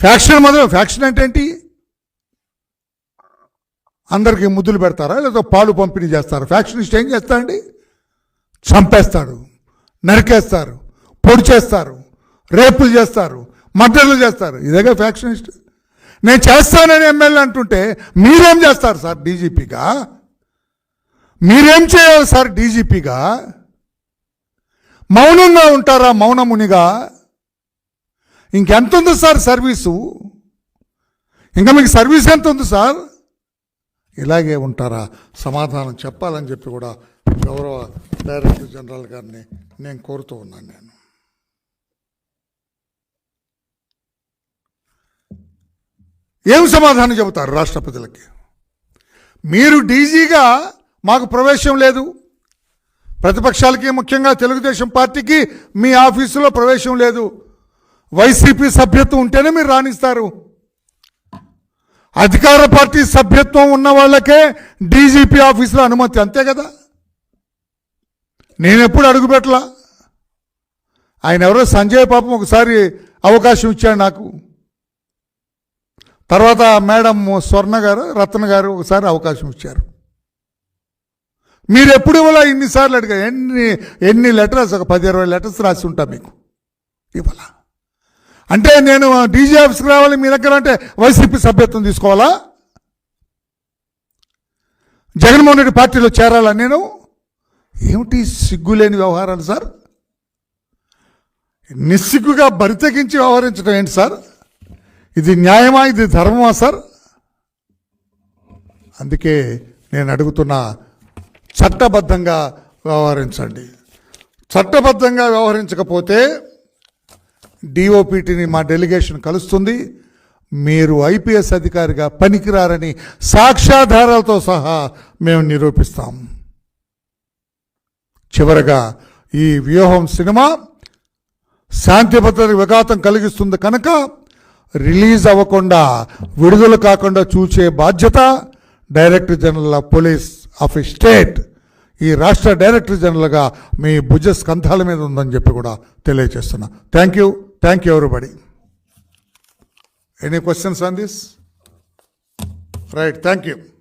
Faction మొదలు faction అంటే ఏంటి? అందరికీ ముద్దులు పెడతారా? లేదా పాలు పంపిణీ చేస్తారా? ఫ్యాక్షనిస్ట్ ఏం చేస్తారండి చంపేస్తాడు నరికేస్తారు పొడి చేస్తారు రేపులు చేస్తారు మర్డర్లు చేస్తారు. ఇదేగా ఫ్యాక్షనిస్ట్. నేను చేస్తానని ఎమ్మెల్యే అంటుంటే మీరేం చేస్తారు సార్ డీజీపీగా? మీరేం చేయాలి సార్ డీజీపీగా? మౌనంగా ఉంటారా మౌనమునిగా? ఇంకెంత ఉంది సార్ సర్వీసు? ఇంకా మీకు సర్వీస్ ఎంత ఉంది సార్? ఇలాగే ఉంటారా? సమాధానం చెప్పాలని చెప్పి కూడా గౌరవ డైరెక్టర్ జనరల్ గారిని నేను కోరుతూ ఉన్నాను నేను. ఏం సమాధానం చెబుతారు రాష్ట్రపతులకి మీరు డీజీగా మాకు ప్రవేశం లేదు. ప్రతిపక్షాలకి ముఖ్యంగా తెలుగుదేశం పార్టీకి మీ ఆఫీసులో ప్రవేశం లేదు. వైసీపీ సభ్యత్వం ఉంటేనే మీరు రాణిస్తారు. అధికార పార్టీ సభ్యత్వం ఉన్న వాళ్ళకే డీజీపీ ఆఫీసులో అనుమతి అంతే కదా? నేను ఎప్పుడు అడుగుపెట్టలా ఆయన ఎవరో సంజయ్ పాపం ఒకసారి అవకాశం ఇచ్చాడు నాకు. తర్వాత మేడం స్వర్ణ గారు రత్న గారు ఒకసారి అవకాశం ఇచ్చారు. మీరు ఎప్పుడు ఇవ్వాల? ఇన్నిసార్లు అడిగారు ఎన్ని ఎన్ని లెటర్స్? ఒక పది ఇరవై లెటర్స్ రాసి ఉంటా మీకు. ఇవ్వాల? అంటే నేను డీజీ ఆఫీస్కి రావాలి మీ దగ్గర అంటే వైసీపీ సభ్యత్వం తీసుకోవాలా? జగన్మోహన్ రెడ్డి పార్టీలో చేరాలా నేను? ఏమిటి సిగ్గులేని వ్యవహారాలు సార్? నిస్సిగ్గుగా బరితెగించి వ్యవహరించడం ఏంటి సార్? ఇది న్యాయమా ఇది ధర్మమా సార్? అందుకే నేను అడుగుతున్నా చట్టబద్ధంగా వ్యవహరించండి. చట్టబద్ధంగా వ్యవహరించకపోతే డిఓపిటిని మా డెలిగేషన్ కలుస్తుంది. మీరు ఐపీఎస్ అధికారిగా పనికిరారని సాక్ష్యాధారాలతో సహా మేము నిరూపిస్తాం. చివరగా ఈ వ్యూహం సినిమా శాంతి భద్రత విఘాతం కలిగిస్తుంది కనుక రిలీజ్ అవ్వకుండా విడుదల కాకుండా చూసే బాధ్యత director general of police of state ఈ రాష్ట్ర డైరెక్టర్ జనరల్గా మీ భుజ స్కంధాల మీద ఉందని చెప్పి కూడా తెలియజేస్తున్నా. Thank you. Thank you, everybody. Any questions on this? Right, thank you.